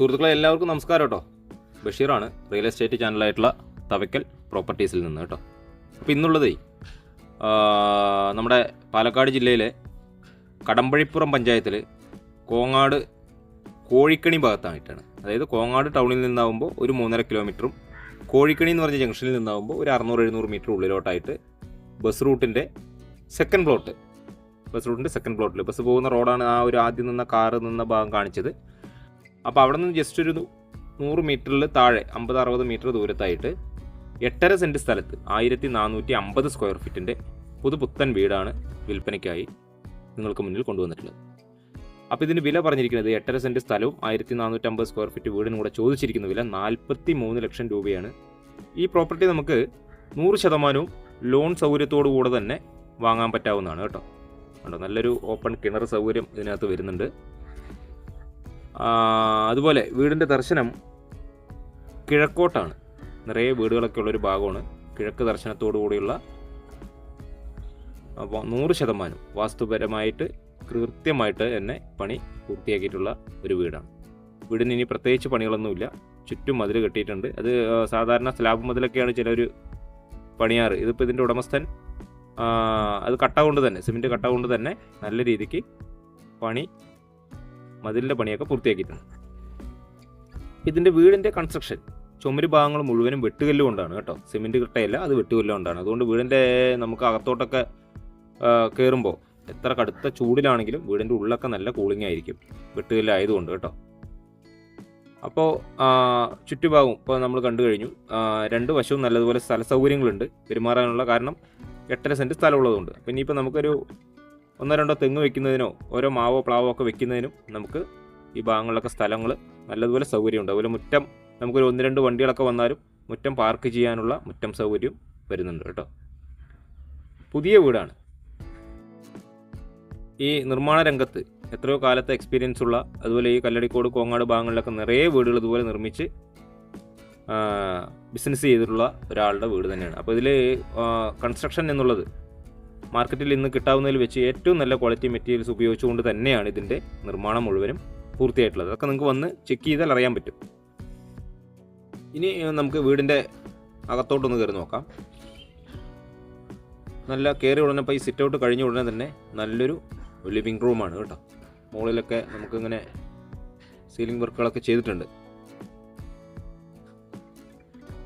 സുഹൃത്തുക്കളെ എല്ലാവർക്കും നമസ്കാരം കേട്ടോ. ബഷീറാണ് റിയൽ എസ്റ്റേറ്റ് ചാനലായിട്ടുള്ള തവയ്ക്കൽ പ്രോപ്പർട്ടീസിൽ നിന്ന് കേട്ടോ. അപ്പോൾ ഇന്നുള്ളതേ നമ്മുടെ പാലക്കാട് ജില്ലയിലെ കടമ്പഴിപ്പുറം പഞ്ചായത്തിൽ കോങ്ങാട് കോഴിക്കണി ഭാഗത്തായിട്ടാണ്. അതായത് കോങ്ങാട് ടൗണിൽ നിന്നാവുമ്പോൾ ഒരു മൂന്നര കിലോമീറ്ററും കോഴിക്കണി എന്ന് പറഞ്ഞ ജംഗ്ഷനിൽ നിന്നാവുമ്പോൾ ഒരു അറുന്നൂറ് എഴുന്നൂറ് മീറ്റർ ഉള്ളിലോട്ടായിട്ട് ബസ് റൂട്ടിന്റെ സെക്കൻഡ് പ്ലോട്ട്. ബസ് റൂട്ടിന്റെ സെക്കൻഡ് പ്ലോട്ടിൽ ബസ് പോകുന്ന റോഡാണ് ആ ഒരു ആദ്യം നിന്ന കാറ് നിന്ന ഭാഗം കാണിച്ചത്. അപ്പോൾ അവിടെ നിന്ന് ജസ്റ്റ് ഒരു നൂറ് മീറ്ററിൽ താഴെ അമ്പത് അറുപത് മീറ്റർ ദൂരത്തായിട്ട് എട്ടര സെന്റ് സ്ഥലത്ത് ആയിരത്തി നാനൂറ്റി അമ്പത് സ്ക്വയർ ഫീറ്റിന്റെ പുതുപുത്തൻ വീടാണ് വിൽപ്പനയ്ക്കായി നിങ്ങൾക്ക് മുന്നിൽ കൊണ്ടുവന്നിട്ടുള്ളത്. അപ്പോൾ ഇതിന് വില പറഞ്ഞിരിക്കുന്നത് എട്ടര സെന്റ് സ്ഥലവും ആയിരത്തി നാനൂറ്റി അമ്പത് സ്ക്വയർ ഫീറ്റ് വീടിനും കൂടെ ചോദിച്ചിരിക്കുന്ന വില നാൽപ്പത്തി മൂന്ന് ലക്ഷം രൂപയാണ്. ഈ പ്രോപ്പർട്ടി നമുക്ക് നൂറ് ശതമാനവും ലോൺ സൗകര്യത്തോടു കൂടെ തന്നെ വാങ്ങാൻ പറ്റാവുന്നതാണ് കേട്ടോ. കണ്ടോ? നല്ലൊരു ഓപ്പൺ കിണർ സൗകര്യം ഇതിനകത്ത് വരുന്നുണ്ട്. അതുപോലെ വീടിന്റെ ദർശനം കിഴക്കോട്ടാണ്. നിറയെ വീടുകളൊക്കെ ഉള്ളൊരു ഭാഗമാണ്. കിഴക്ക് ദർശനത്തോടു കൂടിയുള്ള അപ്പോൾ നൂറ് ശതമാനം വാസ്തുപരമായിട്ട് കൃത്യമായിട്ട് തന്നെ പണി പൂർത്തിയാക്കിയിട്ടുള്ള ഒരു വീടാണ്. വീടിന് ഇനി പ്രത്യേകിച്ച് പണികളൊന്നുമില്ല. ചുറ്റും മതിൽ കെട്ടിയിട്ടുണ്ട്. അത് സാധാരണ സ്ലാബ് മതിലൊക്കെയാണ് ചിലർ പണിയാറ്. ഇതിപ്പോൾ ഇതിന്റെ ഉടമസ്ഥൻ അത് കട്ട കൊണ്ട് തന്നെ സിമെന്റ് കട്ട കൊണ്ട് തന്നെ നല്ല രീതിക്ക് പണി മതിലിന്റെ പണിയൊക്കെ പൂർത്തിയാക്കിയിട്ടുണ്ട്. ഇതിന്റെ വീടിന്റെ കൺസ്ട്രക്ഷൻ ചുമര് ഭാഗങ്ങൾ മുഴുവനും വെട്ടുകല്ല് കൊണ്ടാണ് കേട്ടോ. സിമെന്റ് കിട്ടയില്ല അത് വെട്ടുകല്ല് കൊണ്ടാണ്. അതുകൊണ്ട് വീടിന്റെ നമുക്ക് അകത്തോട്ടൊക്കെ കയറുമ്പോൾ എത്ര കടുത്ത ചൂടിലാണെങ്കിലും വീടിന്റെ ഉള്ളൊക്കെ നല്ല കൂളിംഗ് ആയിരിക്കും. വെട്ടുകല്ല് ആയതുകൊണ്ട് കേട്ടോ. അപ്പോൾ ചുറ്റുഭാഗവും ഇപ്പോൾ നമ്മൾ കണ്ടു കഴിഞ്ഞു. രണ്ട് വശവും നല്ലതുപോലെ സ്ഥല സൗകര്യങ്ങളുണ്ട്. പെരുമാറാനുള്ള കാരണം എട്ടര സെന്റ് സ്ഥലമുള്ളതുകൊണ്ട്. അപ്പോൾ ഇനിയിപ്പോൾ നമുക്കൊരു ഒന്നോ രണ്ടോ തെങ്ങ് വെക്കുന്നതിനോ ഓരോ മാവോ പ്ലാവോ ഒക്കെ വെക്കുന്നതിനും നമുക്ക് ഈ ഭാഗങ്ങളിലൊക്കെ സ്ഥലങ്ങൾ നല്ലതുപോലെ സൗകര്യമുണ്ട്. അതുപോലെ മുറ്റം നമുക്കൊരു ഒന്ന് രണ്ട് വണ്ടികളൊക്കെ വന്നാലും മുറ്റം പാർക്ക് ചെയ്യാനുള്ള മുറ്റം സൗകര്യം വരുന്നുണ്ട് കേട്ടോ. പുതിയ വീടാണ്. ഈ നിർമ്മാണ രംഗത്ത് എത്രയോ കാലത്തെ എക്സ്പീരിയൻസ് ഉള്ള അതുപോലെ ഈ കല്ലടിക്കോട് കോങ്ങാട് ഭാഗങ്ങളിലൊക്കെ നിറയെ വീടുകൾ ഇതുപോലെ നിർമ്മിച്ച് ബിസിനസ് ചെയ്തിട്ടുള്ള ഒരാളുടെ വീട് തന്നെയാണ്. അപ്പോൾ ഇതിൽ കൺസ്ട്രക്ഷൻ എന്നുള്ളത് മാർക്കറ്റിൽ ഇന്ന് കിട്ടാവുന്നതിൽ വെച്ച് ഏറ്റവും നല്ല ക്വാളിറ്റി മെറ്റീരിയൽസ് ഉപയോഗിച്ചുകൊണ്ട് തന്നെയാണ് ഇതിന്റെ നിർമ്മാണം മുഴുവനും പൂർത്തിയായിട്ടുള്ളത്. അതൊക്കെ നിങ്ങൾക്ക് വന്ന് ചെക്ക് ചെയ്താൽ അറിയാൻ പറ്റും. ഇനി നമുക്ക് വീടിന്റെ അകത്തോട്ടൊന്ന് കയറി നോക്കാം. നല്ല കയറി ഉടനെ ഇപ്പോൾ ഈ സിറ്റ് ഔട്ട് കഴിഞ്ഞ ഉടനെ തന്നെ നല്ലൊരു ലിവിങ് റൂമാണ് കേട്ടോ. മുകളിലൊക്കെ നമുക്കിങ്ങനെ സീലിംഗ് വർക്കുകളൊക്കെ ചെയ്തിട്ടുണ്ട്.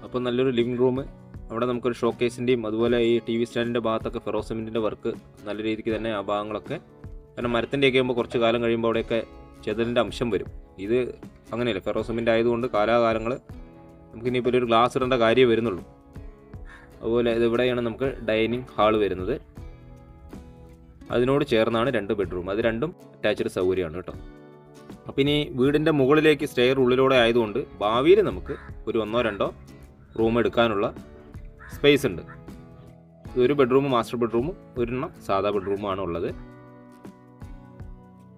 അപ്പോൾ നല്ലൊരു ലിവിങ് റൂം അവിടെ നമുക്കൊരു ഷോ കേസിന്റെയും അതുപോലെ ഈ ടി വി സ്റ്റാൻഡിന്റെ ഭാഗത്തൊക്കെ ഫെറോസിമെന്റിന്റെ വർക്ക് നല്ല രീതിക്ക് തന്നെ ആ ഭാഗങ്ങളൊക്കെ. കാരണം മരത്തിന്റെയൊക്കെ ആകുമ്പോൾ കുറച്ച് കാലം കഴിയുമ്പോൾ അവിടെയൊക്കെ ചെതലിന്റെ അംശം വരും. ഇത് അങ്ങനെയല്ല ഫെറോസിമെന്റ് ആയതുകൊണ്ട് കാലാകാലങ്ങൾ നമുക്കിനിയിപ്പോൾ ഒരു ഗ്ലാസ് ഇടേണ്ട കാര്യമേ വരുന്നുള്ളൂ. അതുപോലെ ഇതിവിടെയാണ് നമുക്ക് ഡൈനിങ് ഹാൾ വരുന്നത്. അതിനോട് ചേർന്നാണ് രണ്ട് ബെഡ്റൂം അത് രണ്ടും അറ്റാച്ച്ഡ് സൗകര്യമാണ് കേട്ടോ. അപ്പം ഇനി വീടിന്റെ മുകളിലേക്ക് സ്റ്റെയർ ഉള്ളിലൂടെ ആയതുകൊണ്ട് ഭാവിയിൽ നമുക്ക് ഒരു ഒന്നോ രണ്ടോ റൂം എടുക്കാനുള്ള സ്പേസ് ഉണ്ട്. ഒരു ബെഡ്റൂം മാസ്റ്റർ ബെഡ്റൂമും ഒരെണ്ണം സാധാ ബെഡ്റൂമാണ് ഉള്ളത്.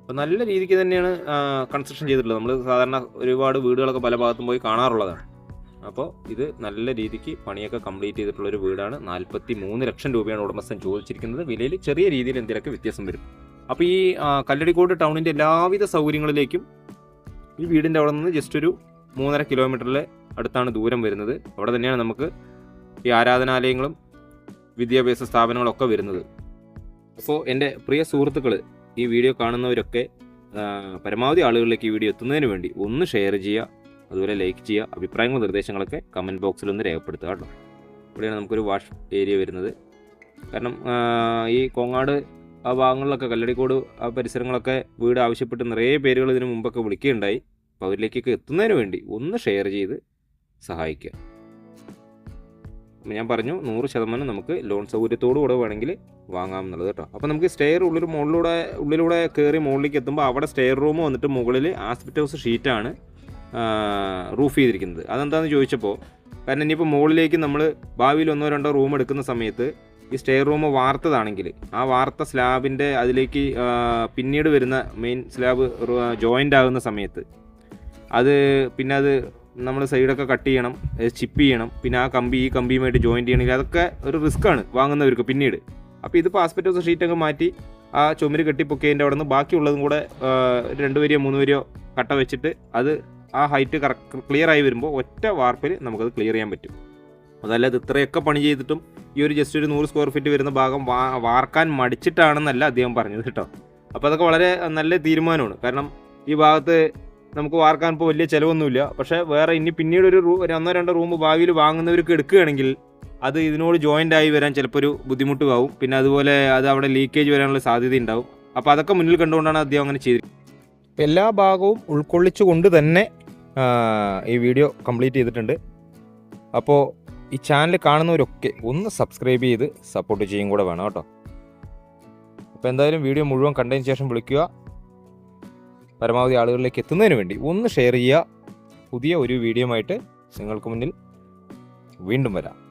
അപ്പോൾ നല്ല രീതിക്ക് തന്നെയാണ് കൺസ്ട്രക്ഷൻ ചെയ്തിട്ടുള്ളത്. നമ്മൾ സാധാരണ ഒരുപാട് വീടുകളൊക്കെ പല ഭാഗത്തും പോയി കാണാറുള്ളതാണ്. അപ്പോൾ ഇത് നല്ല രീതിക്ക് പണിയൊക്കെ കംപ്ലീറ്റ് ചെയ്തിട്ടുള്ള ഒരു വീടാണ്. നാൽപ്പത്തി മൂന്ന് ലക്ഷം രൂപയാണ് ഉടമസ്ഥൻ ചോദിച്ചിരിക്കുന്നത്. വിലയിൽ ചെറിയ രീതിയിൽ എന്തെങ്കിലുമൊക്കെ വ്യത്യാസം വരും. അപ്പോൾ ഈ കല്ലടിക്കോട് ടൗണിന്റെ എല്ലാവിധ സൗകര്യങ്ങളിലേക്കും ഈ വീടിന്റെ അവിടെ നിന്ന് ജസ്റ്റ് ഒരു മൂന്നര കിലോമീറ്ററിലെ അടുത്താണ് ദൂരം വരുന്നത്. അവിടെ തന്നെയാണ് നമുക്ക് ഈ ആരാധനാലയങ്ങളും വിദ്യാഭ്യാസ സ്ഥാപനങ്ങളൊക്കെ വരുന്നത്. അപ്പോൾ എന്റെ പ്രിയ സുഹൃത്തുക്കൾ ഈ വീഡിയോ കാണുന്നവരൊക്കെ പരമാവധി ആളുകളിലേക്ക് ഈ വീഡിയോ എത്തുന്നതിന് വേണ്ടി ഒന്ന് ഷെയർ ചെയ്യുക അതുപോലെ ലൈക്ക് ചെയ്യുക അഭിപ്രായങ്ങളും നിർദ്ദേശങ്ങളൊക്കെ കമന്റ് ബോക്സിൽ ഒന്ന് രേഖപ്പെടുത്തുക കേട്ടോ. ഇവിടെയാണ് നമുക്കൊരു വാഷ് ഏരിയ വരുന്നത്. കാരണം ഈ കോങ്ങാട് ആ ഭാഗങ്ങളിലൊക്കെ കല്ലടിക്കോട് ആ പരിസരങ്ങളൊക്കെ വീട് ആവശ്യപ്പെട്ട് നിറയെ പേരുകൾ ഇതിനു മുമ്പൊക്കെ വിളിക്കുകയുണ്ടായി. അപ്പോൾ അവരിലേക്കൊക്കെ എത്തുന്നതിന് വേണ്ടി ഒന്ന് ഷെയർ ചെയ്ത് സഹായിക്കുക. ഞാൻ പറഞ്ഞു. നൂറ് ശതമാനം നമുക്ക് ലോൺ സൗകര്യത്തോടു കൂടെ വേണമെങ്കിൽ വാങ്ങാം എന്നുള്ളത് കേട്ടോ. അപ്പോൾ നമുക്ക് സ്റ്റെയർ ഉള്ളിൽ മുകളിലൂടെ ഉള്ളിലൂടെ കയറി മുകളിലേക്ക് എത്തുമ്പോൾ അവിടെ സ്റ്റെയർ റൂം വന്നിട്ട് മുകളിൽ ആസ്പെറ്റ് ഹൗസ് ഷീറ്റാണ് റൂഫ് ചെയ്തിരിക്കുന്നത്. അതെന്താണെന്ന് ചോദിച്ചപ്പോൾ കാരണം ഇനിയിപ്പോൾ മുകളിലേക്ക് നമ്മൾ ഭാവിയിൽ ഒന്നോ രണ്ടോ റൂം എടുക്കുന്ന സമയത്ത് ഈ സ്റ്റെയർ റൂം വാർത്തതാണെങ്കിൽ ആ വാർത്ത സ്ലാബിന്റെ അതിലേക്ക് പിന്നീട് വരുന്ന മെയിൻ സ്ലാബ് ജോയിന്റ് ആകുന്ന സമയത്ത് അത് പിന്നെ അത് നമ്മൾ സൈഡൊക്കെ കട്ട് ചെയ്യണം ചിപ്പ് ചെയ്യണം പിന്നെ ആ കമ്പി ഈ കമ്പിയുമായിട്ട് ജോയിന്റ് ചെയ്യണമെങ്കിൽ അതൊക്കെ ഒരു റിസ്ക് ആണ് വാങ്ങുന്നവർക്ക് പിന്നീട്. അപ്പോൾ ഇതിപ്പോൾ ഷീറ്റ് ഷീറ്റൊക്കെ മാറ്റി ആ ചുമര് കെട്ടിപ്പൊക്കിയതിന്റെ അവിടെ നിന്ന് ബാക്കിയുള്ളതും കൂടെ രണ്ട് വരിയോ മൂന്ന് വരിയോ കട്ട വെച്ചിട്ട് അത് ആ ഹൈറ്റ് കറക്റ്റ് ക്ലിയർ ആയി വരുമ്പോൾ ഒറ്റ വാർപ്പിൽ നമുക്കത് ക്ലിയർ ചെയ്യാൻ പറ്റും. അതല്ലാതെ ഇത്രയൊക്കെ പണി ചെയ്തിട്ടും ഈ ഒരു ജസ്റ്റ് ഒരു നൂറ് സ്ക്വയർ ഫീറ്റ് വരുന്ന ഭാഗം വാ വാർക്കാൻ മടിച്ചിട്ടാണെന്നല്ല അദ്ദേഹം പറഞ്ഞത് കേട്ടോ. അപ്പോൾ അതൊക്കെ വളരെ നല്ല തീരുമാനമാണ്. കാരണം ഈ ഭാഗത്ത് നമുക്ക് വാർക്കാൻ ഇപ്പോൾ വലിയ ചിലവൊന്നുമില്ല. പക്ഷേ വേറെ ഇനി പിന്നീട് ഒരു ഒന്നോ രണ്ടോ റൂം ഭാവിയിൽ വാങ്ങുന്നവർക്ക് എടുക്കുകയാണെങ്കിൽ അത് ഇതിനോട് ജോയിന്റ് ആയി വരാൻ ചിലപ്പോൾ ഒരു ബുദ്ധിമുട്ടുമാവും പിന്നെ അതുപോലെ അത് അവിടെ ലീക്കേജ് വരാനുള്ള സാധ്യത ഉണ്ടാവും അപ്പോൾ അതൊക്കെ മുന്നിൽ കണ്ടുകൊണ്ടാണ് അദ്ദേഹം അങ്ങനെ ചെയ്തത് എല്ലാ ഭാഗവും ഉൾക്കൊള്ളിച്ചുകൊണ്ട് തന്നെ ഈ വീഡിയോ കംപ്ലീറ്റ് ചെയ്തിട്ടുണ്ട്. അപ്പോൾ ഈ ചാനൽ കാണുന്നവരൊക്കെ ഒന്ന് സബ്സ്ക്രൈബ് ചെയ്ത് സപ്പോർട്ട് ചെയ്യും കൂടെ വേണം കേട്ടോ. അപ്പോൾ എന്തായാലും വീഡിയോ മുഴുവൻ കണ്ടതിന് ശേഷം വിളിക്കുക. പരമാവധി ആളുകളിലേക്ക് എത്തുന്നതിന് വേണ്ടി ഒന്ന് ഷെയർ ചെയ്യുക. പുതിയ ഒരു വീഡിയോ ആയിട്ട് നിങ്ങൾക്ക് മുന്നിൽ വീണ്ടും വരാം.